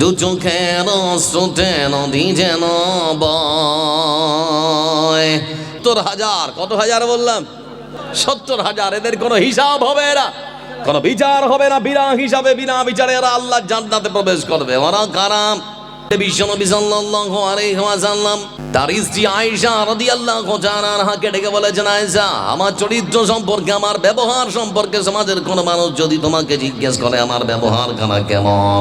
দু চোখের শ্রুতে নদী যেন হাজার, কত হাজার বললাম? সত্তর হাজার, এদের কোনো হিসাব হবে না। কোনো বিচার হবে না, বিনা হিসাবে, বিনা বিচারে এরা আল্লাহ জান্নাতে প্রবেশ করবে। ওরা কারাম আয়েশা ডেকে বলেছেন আমার চরিত্র সম্পর্কে, আমার ব্যবহার সম্পর্কে সমাজের কোন মানুষ যদি তোমাকে জিজ্ঞেস করে, আমার ব্যবহার কেমন?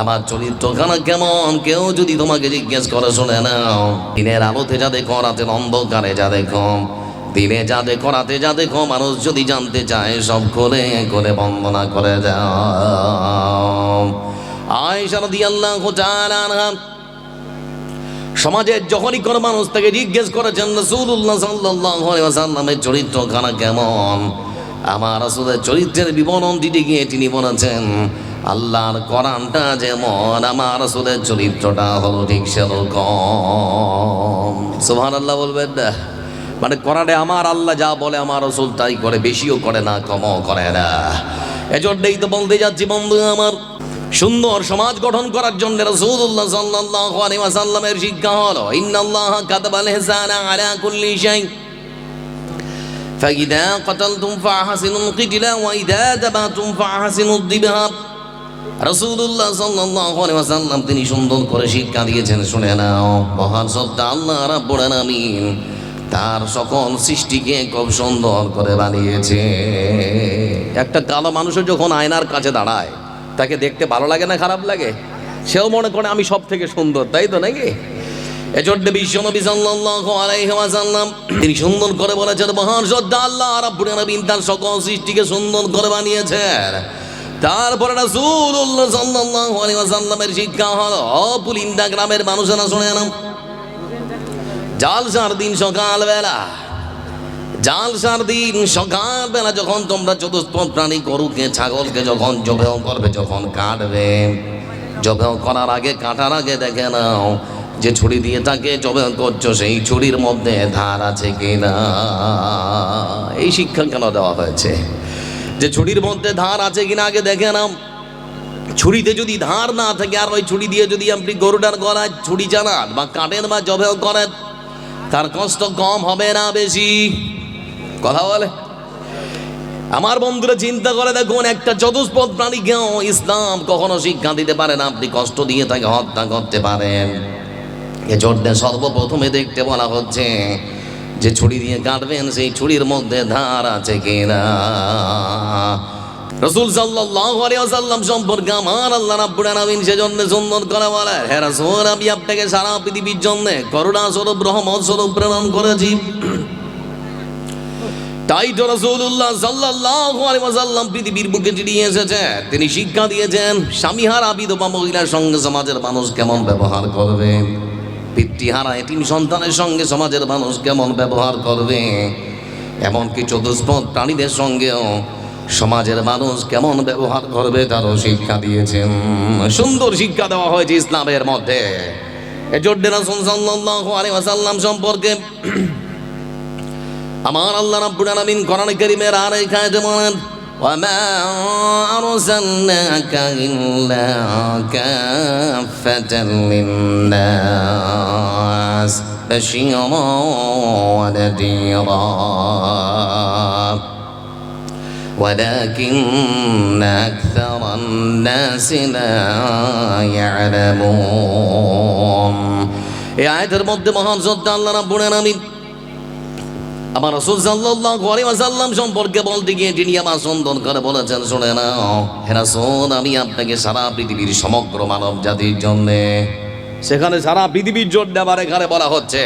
আমার চরিত্রখানা কেমন? কেউ যদি তোমাকে জিজ্ঞেস করে, শুনে নাও। দিনের আলোতে যা দেখো, রাতের অন্ধকারে যা দেখো, দিনে যা দেখো, রাতে যা দেখো, মানুষ যদি জানতে চায়, সব করে করে বন্দনা করে যাও আয়সা আনহা সমাজের যখনই কোনো মানুষ তাকে জিজ্ঞেস করেছেন, রাসূলুল্লাহ সাল্লাল্লাহু আলাইহি ওয়াসাল্লামের চরিত্রখানা কেমন? আমার রাসূলের চরিত্রের বিবরণ দিতে গিয়ে তিনি বলেছেন, আল্লাহর কোরআনটা যেমন আমার রাসূলের চরিত্রটা হলো ঠিক সেরকম। সোহান আল্লাহ বলবেন না মানে কোরআনে আমার আল্লাহ যা বলে আমার রসুল তাই করে, বেশিও করে না, কমও করে না। এজন্যই তো বলতে যাচ্ছি বন্ধু আমার, সুন্দর সমাজ গঠন করার জন্য রাসূলুল্লাহ সাল্লাল্লাহু আলাইহি ওয়াসাল্লামের শিক্ষা হলো, ইন্নাল্লাহ কাতাবাল ইহসানা আলা কুল্লি শাই فإذا قتلتم فأحسنوا القتل وإذا ذبحتم فأحسنوا الذبح রাসূলুল্লাহ সাল্লাল্লাহু আলাইহি ওয়াসাল্লাম তিনি সুন্দর করে শিক্ষা দিয়েছেন শুনে নাও মহান সত্তা আল্লাহ রাব্বুল আলামিন তার সকল সৃষ্টিকে খুব সুন্দর করে বানিয়েছে একটা কালো মানুষও যখন আয়নার কাছে দাঁড়ায় তাকে দেখতে ভালো লাগে না খারাপ লাগে সেও মনে করে আমি সব থেকে সুন্দর তাই তো নাকি এজন্য বিশ্বনবী সাল্লাল্লাহু আলাইহি ওয়াসাল্লাম তিনি সুন্দর করে বলেছেন, মহান আল্লাহ, রাব্বুল আলামিন তার সকল সৃষ্টিকে সুন্দর করে বানিয়েছেন। তারপরে রাসূলুল্লাহ সাল্লাল্লাহু আলাইহি ওয়াসাল্লামের শিক্ষা হলো পুলিন্দা গ্রামের মানুষেরা, শুনে না জালসার দিন সকালবেলা জালসার দিন সকালবেলা যখন তোমরা চতুষ্পদ প্রাণী গরুকে, ছাগলকে যখন জবেহ করবে, যখন কাটবে, জবেহ করার আগে, কাটার আগে দেখে নাও যে ছুরি দিয়ে তাকে জবেহ করছ, সেই ছুরির মধ্যে ধার আছে কিনা? এই শিক্ষা কেন দেওয়া হয়েছে? যে ছুরির মধ্যে ধার আছে কিনা আগে দেখে নাও। ছুরিতে যদি ধার না থাকে, আর ওই ছুরি দিয়ে যদি আপনি গরুটার গলায় ছুরি চালান বা কাটেন বা জবেহ করেন, তার কষ্ট কম হবে না বেশি। কথা বলে? আমার বন্ধুরা চিন্তা করে দেখুন, একটা চতুষ্পদ প্রাণীকেও ইসলাম কখনো শিক্ষা দিতে পারে না। আপনি কষ্ট দিয়ে তাকে হত্যা করতে পারেন। এজন্য সর্বপ্রথমে দেখতে বলা হচ্ছে যে ছুরি দিয়ে কাটবেন সেই ছুরির মধ্যে ধার আছে কিনা। রসুল সাল্লাল্লাহু আলাইহি ওয়াসাল্লাম সম্পর্কে আমার আল্লাহ রাব্বুল আলামিন সেজন্য সুন্দর করে বলে, হে রাসূল, আমি আপনাকে সারা পৃথিবীর জন্য করুণা স্বরূপ রহমত স্বরূপ প্রেরণ করেছি। তাই তো রাসূলুল্লাহ সাল্লাল্লাহু আলাইহি ওয়াসাল্লাম পৃথিবীর বুকে যিনি এসেছে। তিনি শিক্ষা দিয়েছেন, স্বামীহারা বিধবা মহিলার সঙ্গে সমাজের মানুষ কেমন ব্যবহার করবে? পিতৃহারা এতিম সন্তানের সঙ্গে সমাজের মানুষ কেমন ব্যবহার করবে? এমনকি চতুষ্পদ প্রাণীদের সঙ্গেও সমাজের মানুষ কেমন ব্যবহার করবে তারও শিক্ষা দিয়েছেন। সুন্দর শিক্ষা দেওয়া হয়েছে ইসলামের মধ্যে। সম্পর্কে আমার আল্লাহ রাব্বুল আলামিন কোরআন কারীমের আর এখানে বলেন وما أرسلناك إلا كافة للناس بشيرا ونذيرا ولكن أكثر الناس لا يعلمون. يا عيد المضي زد الله ربنا نمين আমার রাসূল ওয়াসাল্লাম সম্পর্কে বলতে গিয়ে যিনি আমার সুন্দর করে বলেছেন শুনে না, হে রাসূল, আমি আপনাকে সারা পৃথিবীর সমগ্র মানব জাতির জন্য সেখানে সারা পৃথিবীর জন্য আবার এখানে বলা হচ্ছে,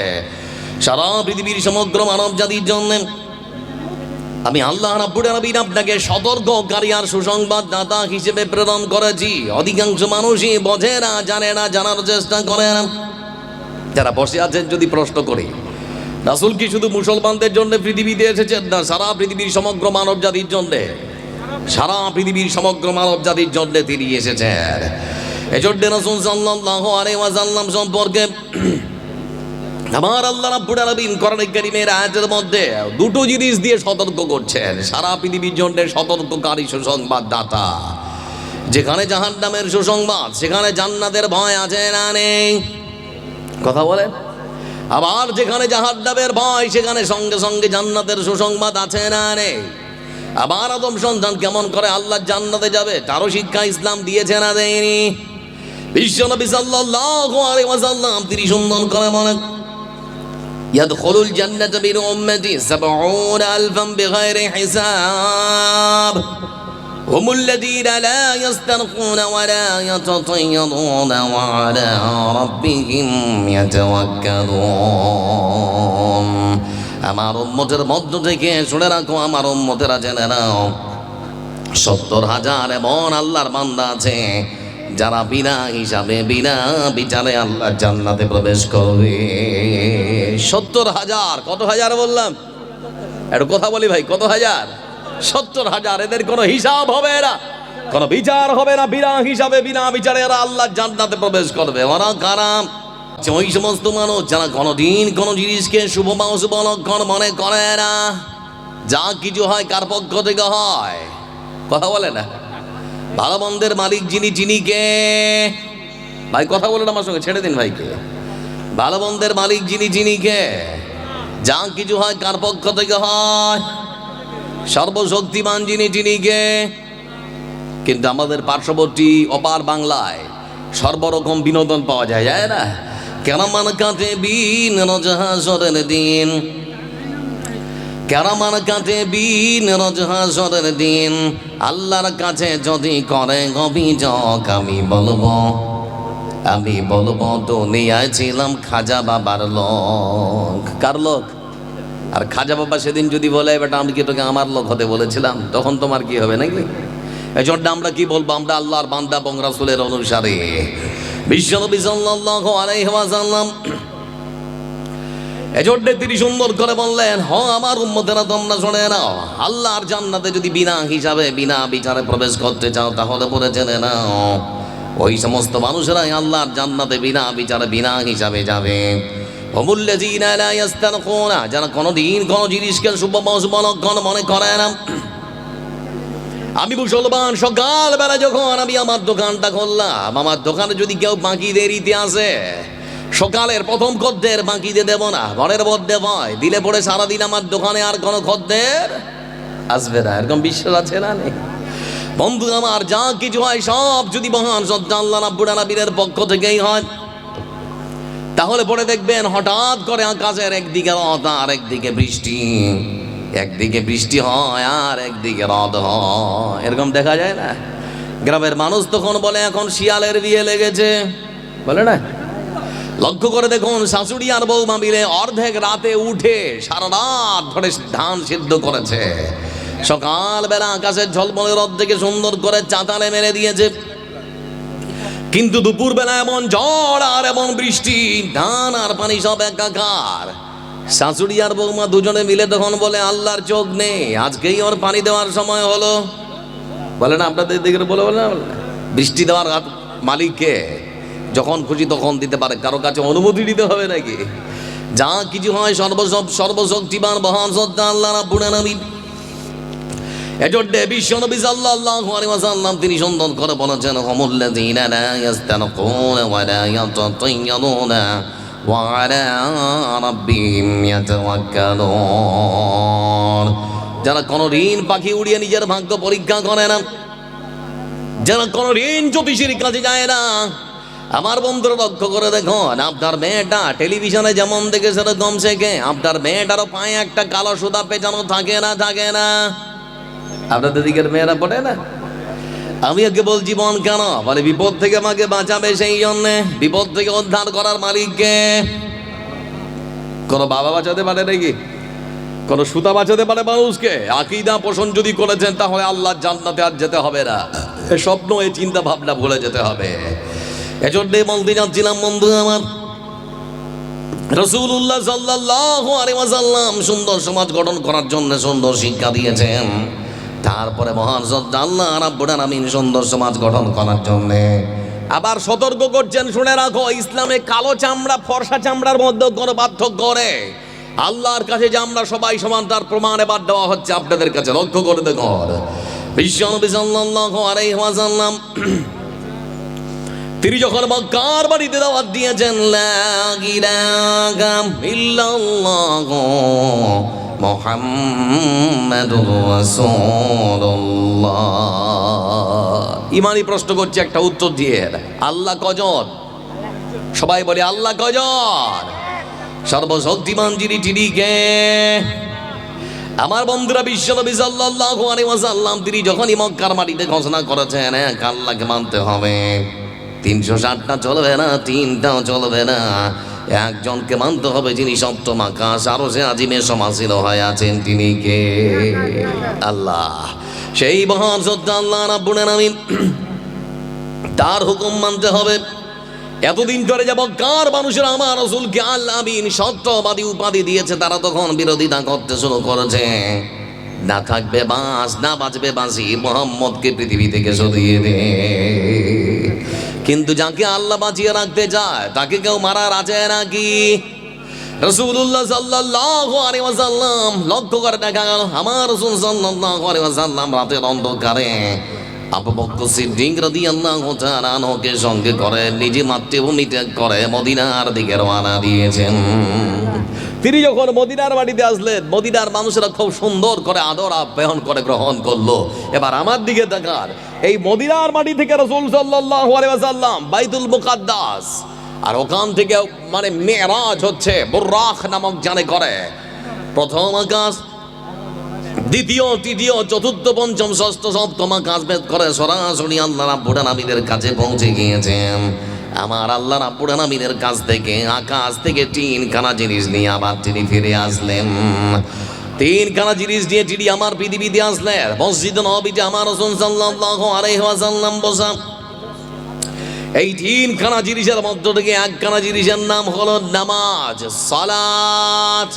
সারা পৃথিবীর সমগ্র মানব জাতির জন্য আমি আল্লাহ রাব্বুল আপনাকে সতর্ককারী আর সুসংবাদ দাতা হিসেবে প্রেরণ করেছি। অধিকাংশ মানুষই বোঝে না, জানে না, জানার চেষ্টা করে না। যারা বসে আছেন, যদি প্রশ্ন করি রাসুল কি শুধু মুসলমানদের জন্য পৃথিবীতে এসেছেন না, সারা পৃথিবীর সমগ্র মানব জাতির জন্যে। সারা পৃথিবীর সমগ্র মানব জাতির জন্য তিনি এসেছেন। এজন্য রাসুল সাল্লাল্লাহু আলাইহি ওয়াসাল্লাম সম্পর্কে আমার আল্লাহ রাব্বুল আলামিন কোরআন কারীমের আয়াতের মধ্যে দুটো জিনিস দিয়ে সতর্ক করছেন। সারা পৃথিবীর জন্য সতর্ককারী সুসংবাদ দাতা যেখানে জাহান্নামের সুসংবাদ, সেখানে জান্নাতের ভয় আছে না নেই? কথা বলে আবার যেখানে জাহান্নামের ভয় সেখানে সঙ্গে সঙ্গে জান্নাতের সুসংবাদ আছে না নেই আবার আদম সন্তান কেমন করে আল্লাহ জান্নাতে যাবে তারও শিক্ষা ইসলাম দিয়েছে না দেয়নি বিশ্বনবী সাল্লাল্লাহু আলাইহি ওয়াসাল্লাম তিনি সুন্দর করে বলেন يدخل الجنة من أمتي سبعون ألفا بغير حساب هم الذين لا يسترقون ولا يتطيرون وعلى ربهم يتوكلون আমার উম্মতের মধ্য থেকে শুনে রাখো আমার উম্মতেরা জেনে নাও সত্তর হাজার এমন আল্লাহর বান্দা আছে যারা বিনা হিসাবে বিনা বিচারে আল্লাহ জান্নাতে প্রবেশ করবে সত্তর হাজার কত হাজার বললাম একটু কথা বলি ভাই কত হাজার সত্তর হাজার, এদের কোনো হিসাব হবে না। কোনো বিচার হবে না, বিনা হিসাবে, বিনা বিচারে এরা আল্লাহ জান্নাতে প্রবেশ করবে। ওরা কারাম। ওই সমস্ত মানুষ যারা কোনোদিন কোনো জিনিসকে শুভ বা অশুভ লক্ষণ মনে করে না, যা কিছু হয় কার পক্ষ থেকে হয়? কথা বলে না? ভালো মন্দের মালিক যিনি যিনি কে? ভাই, কথা বলেন আমার সঙ্গে, ছেড়ে দিন ভাইকে। ভালো মন্দের মালিক যিনি যিনি কে? যা কিছু হয় কার পক্ষ থেকে হয়? সর্বশক্তিমান যিনি যিনি কে কিন্তু আমাদের পার্শ্ববর্তী অপার বাংলায় সর্বরকম বিনোদন পাওয়া যায় যায় না? কেরামান কাটে বিন রজহাসরের দিন। কেরামান কাটে বিন রজহাসরের দিন। আল্লাহর কাছে যদি করে অভিযোগ, আমি বলব আমি বলব, দুনিয়ায় ছিলাম খাজা বাবার লোক। কার লোক? আর খাজা বাবা সেদিন যদি বলে, বেটা, আমি কি তোকে আমার লোক হতে বলেছিলাম? তখন তোমার কি হবে নাকি? এই জন্য আমরা কি বলব? আমরা আল্লাহর বান্দা এবং রাসূলের অনুসারে। বিশ্বনবী সাল্লাল্লাহু আলাইহি ওয়াসাল্লাম এজন্য তিনি সুন্দর করে বললেন, হ, আমার উম্মতেরা, তোমরা শুনে নাও। আল্লাহর জান্নাতে যদি বিনা হিসাবে, বিনা বিচারে প্রবেশ করতে চাও, তাহলে পরে জেনে নাও। ওই সমস্ত মানুষেরাই আল্লাহর জান্নাতে বিনা বিচারে, বিনা হিসাবে যাবে। যারা কোনোদিন কোনো জিনিসকে অশুভ লক্ষণ মনে করে না। আমি মুসলমান সকালবেলা যখন আমি আমার দোকানটা খুললাম, আমার দোকানে যদি কেউ বাকি দেরিতে আসে, সকালের প্রথম খদ্দের বাকি দিয়ে দেবো না, ঘরের মধ্যে ভয় দিলে পরে সারাদিন আমার দোকানে আর কোনো খদ্দের আসবে না। এরকম বিশ্বাস আছে না বন্ধু আমার, যা কিছু হয় সব যদি মহান সত্য আল্লাহ রাব্বুল আলামিনের পক্ষ থেকেই হয়। তাহলে পরে দেখবেন হঠাৎ করে আকাশের একদিকে রথ আর একদিকে বৃষ্টি। একদিকে বৃষ্টি হয় আর একদিকে রদ হয়। এরকম দেখা যায় না? গ্রামের মানুষ তখন বলে, এখন শিয়ালের বিয়ে লেগেছে। বলে না? লক্ষ্য করে দেখুন, শাশুড়ি আর বৌমা মিলে অর্ধেক রাতে উঠে সারা রাত ধরে ধান সিদ্ধ করেছে। সকালবেলা আকাশের ঝলমলে রদ থেকে সুন্দর করে চাতালে মেরে দিয়েছে। কিন্তু দুপুরবেলা এমন ঝড় আর এমন বৃষ্টি, ধান আর পানি সব একাকার। শাশুড়ি আর বৌমা দুজনে মিলে তখন বলে, আল্লাহর চোখ নেই, আজকেই ওর পানি দেওয়ার সময় হলো। বলে না, আপনাদের দিকে বলে বলে না বৃষ্টি দেওয়ার মালিককে যখন খুশি তখন দিতে পারে। কারও কাছে অনুমতি দিতে হবে নাকি? যা কিছু হয় সর্বসব সর্বশক্তিমান মহান সত্তা আল্লাহ রাব্বুল আলামিন। ওয়াসাল্লাম, তিনি সুন্দর করে বলেছেন ওয়া যারা কোনো ঋণ পাখি উড়িয়ে নিজের ভাগ্য পরীক্ষা করে না, যারা কোনো ঋণ জ্যোতিষীর কাছে যায় না। আমার বন্ধুরা লক্ষ্য করে দেখুন আপনার মেয়েটা টেলিভিশনে যেমন দেখে সেরকম শেখে, আপনার মেয়েটারও পায়ে একটা কালো সুদা পেঁচানো থাকে না থাকে না। আপনাদের দিকের মেয়েরা পড়ে না? আমি বলছি মন কেন? বলে, বিপদ থেকে আমাকে বাঁচাবে সেই জন্যে। বিপদ থেকে উদ্ধার করার মালিককে। কোনো বাবা বাঁচাতে পারে নাকি? কোনো সুতা বাঁচাতে পারে মানুষকে? আকিদা পোষণ যদি করেছেন, তাহলে আল্লাহ জান্নাতে আর যেতে হবে না। এ স্বপ্ন এই চিন্তা ভাবনা ভুলে যেতে হবে। এজন্যই বলতে যাচ্ছিলাম, বন্ধু আমার রসুল্লাহ সাল্লাহ আলিমাসাল্লাম সুন্দর সমাজ গঠন করার জন্য সুন্দর শিক্ষা দিয়েছেন। তারপরে মহান সত্য আল্লাহ রাব্বুল আলামিন সুন্দর সমাজ গঠন করার জন্য। আবার সতর্ক করছেন, শুনে রাখো, ইসলামে কালো চামড়া, ফর্সা চামড়ার মধ্যে কোনো পার্থক্য করে। আল্লাহর কাছে যে আমরা সবাই সমান, তার প্রমাণ এবার দেওয়া হচ্ছে আপনাদের কাছে, লক্ষ্য করে দেখুন বিশ্ব নবী সাল্লাল্লাহু আলাইহি ওয়াসাল্লাম তিনি যখন মক্কার বাড়িতে দাওয়াত দিয়েছেন, লা ইলাহা ইল্লাল্লাহ মুহাম্মাদুর রাসূলুল্লাহ। ইমানি প্রশ্ন করছে, একটা উত্তর দিয়ে আল্লাহ কজন? সবাই বলে, আল্লাহ কজন? সর্বশক্তিমান যিনি, তিনি কে? আমার বন্ধুরা বিশ্বনবী সাল্লাল্লাহু আলাইহি ওয়াসাল্লাম, তিনি যখনই মক্কার মাটিতে ঘোষণা করেছেন এক আল্লাহকে মানতে হবে। তিনশো ষাটটা চলবে না, তিনটাও চলবে না। একজনকে মানতে হবে যিনি সপ্তম আকাশ আরও সে আজিমে সমাসীন হয়ে আছেন তিনি কে? আল্লাহ। সেই মহান সত্য আল্লাহ রাব্বুল আলামিন। তার হুকুম মানতে হবে। এতদিন ধরে যাব কার মানুষের আমার রসুলকে আল্লাহ সত্যবাদী উপাধি দিয়েছে, তারা তখন বিরোধিতা করতে শুরু করেছে। না থাকবে বাঁশ, না বাঁচবে বাঁশি, মোহাম্মদকে পৃথিবী থেকে সরিয়ে দে। কিন্তু যাকে আল্লাহ বাঁচিয়ে রাখতে চায়, তাকে কেউ মারার আছে নাকি? রসুল্লাহ সাল্লাল্লাহু আলাইহি ওয়াসাল্লাম লক্ষ্য করে দেখা গেল আমার রসুল সাল্লাল্লাহু আলাইহি ওয়াসাল্লাম রাতের অন্ধকারে আবু বকর সিদ্দিক রাদিয়াল্লাহু তাআলা আনহুকে সঙ্গে করে, নিজে মাতৃভূমি ত্যাগ করে মদিনার দিকে রওনা দিয়েছেন। তিনি যখন মদিনার বাড়িতে আসলেন, মদিনার মানুষেরা খুব সুন্দর করে আদর আপ্যায়ন করে গ্রহণ করল। এবার আমার দিকে দেখার এই মদিনার বাড়ি থেকে রসুল ওয়াসাল্লাম বাইতুল মুকাদ্দাস, আর ওখান থেকে মানে মেরাজ হচ্ছে বুর্রাখ নামক জানে করে। প্রথম আকাশ, দ্বিতীয়, তৃতীয়, চতুর্থ, পঞ্চম, ষষ্ঠ, সপ্তম আকাশ ভেদ করে সরাসরি আল্লাহ রাব্বুল আলামিনের কাছে পৌঁছে গিয়েছেন। আমার আল্লাহ রাব্বুল আলামিনের কাছ থেকে আকাশ থেকে তিন খানা জিনিস নিয়ে আবার তিনি ফিরে আসলেন। তিন খানা জিনিস নিয়ে তিনি আমার পৃথিবীতে আসলেন। মসজিদ নবীতে আমার রসুল সাল্লাল্লাহু আলাইহি ওয়াসাল্লাম বসা। এই তিনখানা জিনিসের মধ্য থেকে একখানা জিনিসের নাম হলো নামাজ, সালাত।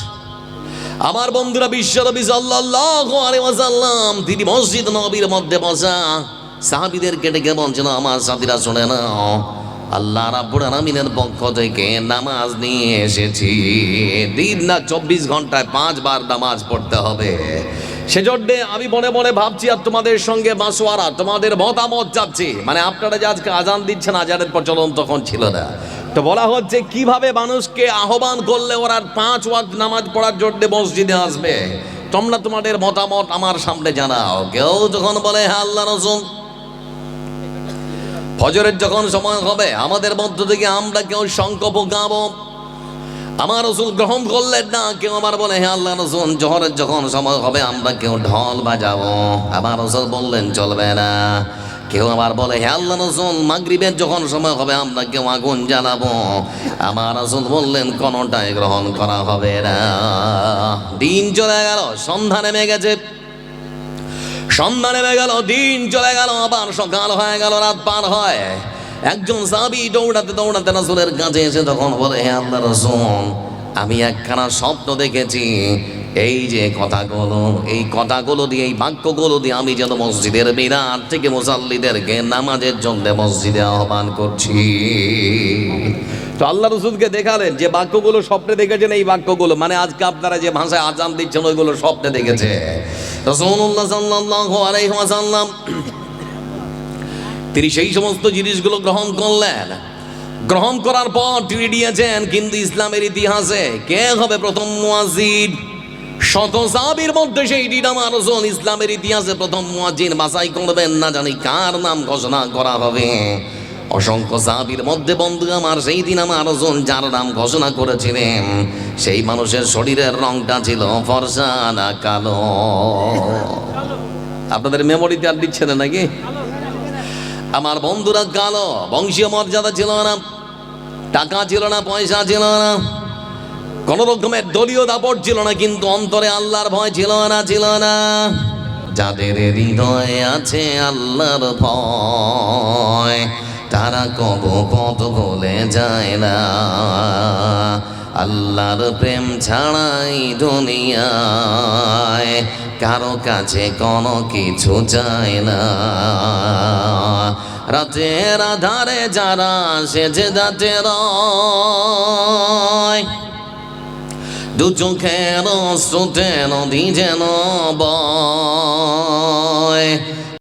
আমার বন্ধুরা বিশ্বনবী সাল্লাল্লাহু আলাইহি ওয়াসাল্লাম তিনি মসজিদ নবীর মধ্যে বসা। সাহাবীদেরকে ডেকে বলছেন, আমার সাথীরা, শুনে নাও। আল্লাহ রাব্বুল আলামিনের পক্ষ থেকে নামাজ নিয়ে এসেছি। দিন না চব্বিশ ঘন্টায় পাঁচবার নামাজ পড়তে হবে। সেজন্যে আমি মনে মনে ভাবছি, আর তোমাদের সঙ্গে বাসোয়ারা তোমাদের মতামত চাচ্ছি। মানে আপনারা যে আজকে আজান দিচ্ছেন, আজানের প্রচলন তখন ছিল না। তো বলা হচ্ছে, কীভাবে মানুষকে আহ্বান করলে ওরা পাঁচ ওয়াক্ত নামাজ পড়ার জন্য মসজিদে আসবে? তোমরা তোমাদের মতামত আমার সামনে জানাও। কেউ যখন বলে হ্যাঁ আল্লাহ রসুল ফজরের যখন সময় হবে, আমাদের মধ্য থেকে আমরা কেউ শঙ্খ পোকাবো আমার রসুল গ্রহণ করলেন না, কেউ আমার বলে, হে আল্লাহ রসুল, জহরের যখন সময় হবে, আমরা কেউ ঢল বাজাবো। আমার রসুল বললেন, চলবে না। কেউ আবার বলে, হে আল্লাহ রসুল, মাগরিবের যখন সময় হবে, আমরা কেউ আগুন জ্বালাবো। আমার রসুল বললেন, কোনটাই গ্রহণ করা হবে না। দিন চলে গেল, সন্ধ্যা নেমে গেছে। সন্ধ্যা নেমে গেল, দিন চলে গেল, আবার সকাল হয়ে গেল, রাত পার হয়। একজন সাবি দৌড়াতে দৌড়াতে রসুলের কাছে এসে তখন বলে, হে আল্লাহ রসুল, আমি একখানা স্বপ্ন দেখেছি। এই যে কথাগুলো, এই কথাগুলো দিয়ে, এই বাক্যগুলো দিয়ে আমি যেন মসজিদের বিরাট থেকে মুসাল্লিদেরকে নামাজের জন্য মসজিদে আহ্বান করছি। তো আল্লাহ রসুলকে দেখালেন যে বাক্যগুলো স্বপ্নে দেখেছেন, এই বাক্যগুলো মানে আজকে আপনারা যে ভাষায় আজান দিচ্ছেন, ওইগুলো স্বপ্নে দেখেছে। রসুল্লাহ সাল্লাল্লাহু আলাইহি ওয়াসাল্লাম তিনি সেই সমস্ত জিনিসগুলো গ্রহণ করলেন। গ্রহণ করার পর তিনি দিয়েছেন, কিন্তু ইসলামের ইতিহাসে কে হবে প্রথম মুয়াজিদ শত সাহাবীর মধ্যে সেই আমার রসুল ইসলামের ইতিহাসে প্রথম মুয়াজিন বাছাই করবেন না জানি কার নাম ঘোষণা করা হবে। অসংখ্য সাহাবীর মধ্যে বন্ধু আমার, সেই দিন আমার রসুল যার নাম ঘোষণা করেছিলেন, সেই মানুষের শরীরের রংটা ছিল ফর্সা না কালো। আপনাদের মেমোরিতে আর দিচ্ছে না নাকি? আমার বন্ধুরা কালো, বংশীয় মর্যাদা ছিল না, টাকা ছিল না, পয়সা ছিল না, কোন রকমের দলীয় দাপট ছিল না, কিন্তু অন্তরে আল্লাহর ভয় ছিল না ছিল না। যাদের হৃদয়ে আছে আল্লাহর ভয় তারা কব পথ বলে যায় না। আল্লাহর প্রেম ছাড়াই দুনিয়ায় কারও কাছে কোনো কিছু চায় না। রাতের আধারে যারা সেজে যাতে রয়, দু চোখের শ্রুতে নদী যেন বয়।